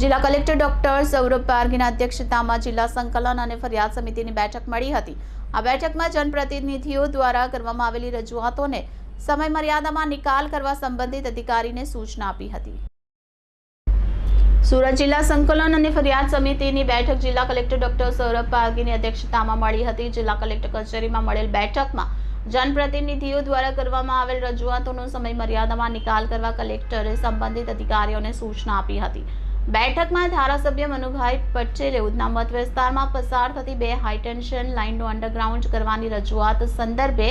જિલ્લા collector doctor Saurabh પારગીના અધ્યક્ષતામાં જિલ્લા સંકલન અને ફરિયાદ સમિતિની બેઠક મળી હતી. આ બેઠકમાં જનપ્રતિનિધિઓ દ્વારા કરવામાં આવેલી રજૂઆતોને સમય નિકાલ કરવા સંબંધિત અધિકારીને સૂચના આપી હતી. સુરત જિલ્લા સંકલન અને ફરિયાદ સમિતિની બેઠક જિલ્લા કલેક્ટર ડોક્ટર સૌરભ પારગીની અધ્યક્ષતામાં મળી હતી. જિલ્લા કલેક્ટર કચેરીમાં મળેલ બેઠકમાં જનપ્રતિનિધિઓ દ્વારા કરવામાં આવેલ રજૂઆતોનો સમય મર્યાદામાં નિકાલ કરવા કલેક્ટરે સંબંધિત અધિકારીઓને સૂચના આપી હતી. બેઠકમાં ધારાસભ્ય મનુભાઈ પટેલે ઉધના મત વિસ્તારમાં પસાર થતી બે હાઈટેન્શન લાઇનનું અંડરગ્રાઉન્ડ કરવાની રજૂઆત સંદર્ભે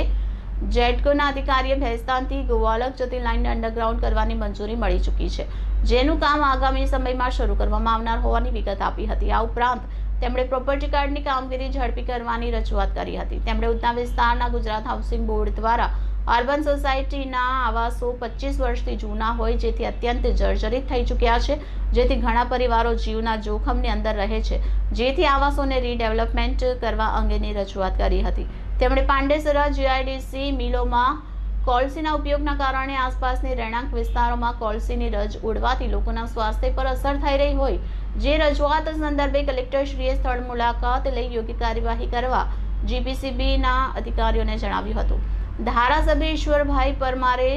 જેટકોના અધિકારીએ ભેસ્તાનથી ગોવાલક જતી લાઇનને અંડરગ્રાઉન્ડ કરવાની મંજૂરી મળી ચૂકી છે. જેનું કામ આગામી સમયમાં શરૂ કરવામાં આવનાર હોવાની વિગત આપી હતી. આ ઉપરાંત તેમણે પ્રોપર્ટી કાર્ડની કામગીરી ઝડપી કરવાની રજૂઆત કરી હતી. તેમણે ઉધના વિસ્તારના ગુજરાત હાઉસિંગ બોર્ડ દ્વારા અર્બન સોસાયટીના આવાસો પચીસ વર્ષથી જૂના હોય, જેથી અત્યંત જર્જરિત થઈ ચૂક્યા છે, જેથી ઘણા પરિવારો જીવના જોખમની અંદર રહે છે. જેથી આવાસોને રીડેવલપમેન્ટ કરવા અંગેની રજૂઆત કરી હતી. તેમણે પાંડેસરા જીઆઈડીસી મિલોમાં કોલસીના ઉપયોગના કારણે આસપાસની રહેણાંક વિસ્તારોમાં કોલસીની રજ ઉડવાથી લોકોના સ્વાસ્થ્ય પર અસર થઈ રહી હોય. જે રજૂઆત સંદર્ભે કલેક્ટરશ્રીએ સ્થળ મુલાકાત લઈ યોગ્ય કાર્યવાહી કરવા જીપીસીબીના અધિકારીઓને જણાવ્યું હતું. ધારાસભ્ય ઈશ્વરભાઈ પરમારે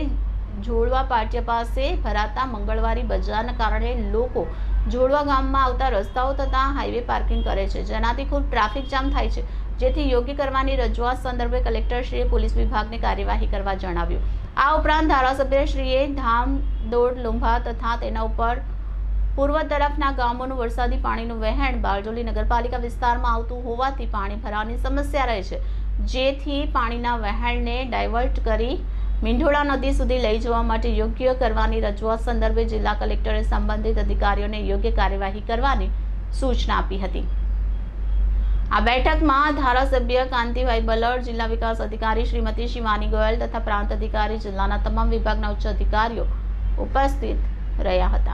જોડવા પાટિયા પાસે ભરાતા મંગળવારી બજારના કારણે લોકો જોડવા ગામમાં આવતા રસ્તાઓ તથા હાઈવે પાર્કિંગ કરે છે. જેનાથી ખૂબ ટ્રાફિક જામ થાય છે. જેથી યોગ્ય કરવાની રજૂઆત સંદર્ભે કલેક્ટરશ્રીએ પોલીસ વિભાગને કાર્યવાહી કરવા જણાવ્યું. આ ઉપરાંત ધારાસભ્યશ્રીએ ધામદોડ લુંભા તથા તેના ઉપર પૂર્વ તરફના ગામોનું વરસાદી પાણીનું વહેણ બારજોલી નગરપાલિકા વિસ્તારમાં આવતું હોવાથી પાણી ભરાવાની સમસ્યા રહે છે. જેથી પાણીના વહેણને ડાયવર્ટ કરી મીંઢોળા નદી સુધી લઈ જવા માટે યોગ્ય કરવાની રજૂઆત સંદર્ભે જિલ્લા કલેક્ટરે સંબંધિત અધિકારીઓને યોગ્ય કાર્યવાહી કરવાની સૂચના આપી હતી. આ બેઠકમાં ધારાસભ્ય કાંતિભાઈ બલડ, જિલ્લા વિકાસ અધિકારી શ્રીમતી શિવાની ગોયલ તથા પ્રાંત અધિકારી જિલ્લાના તમામ વિભાગના ઉચ્ચ અધિકારીઓ ઉપસ્થિત રહ્યા હતા.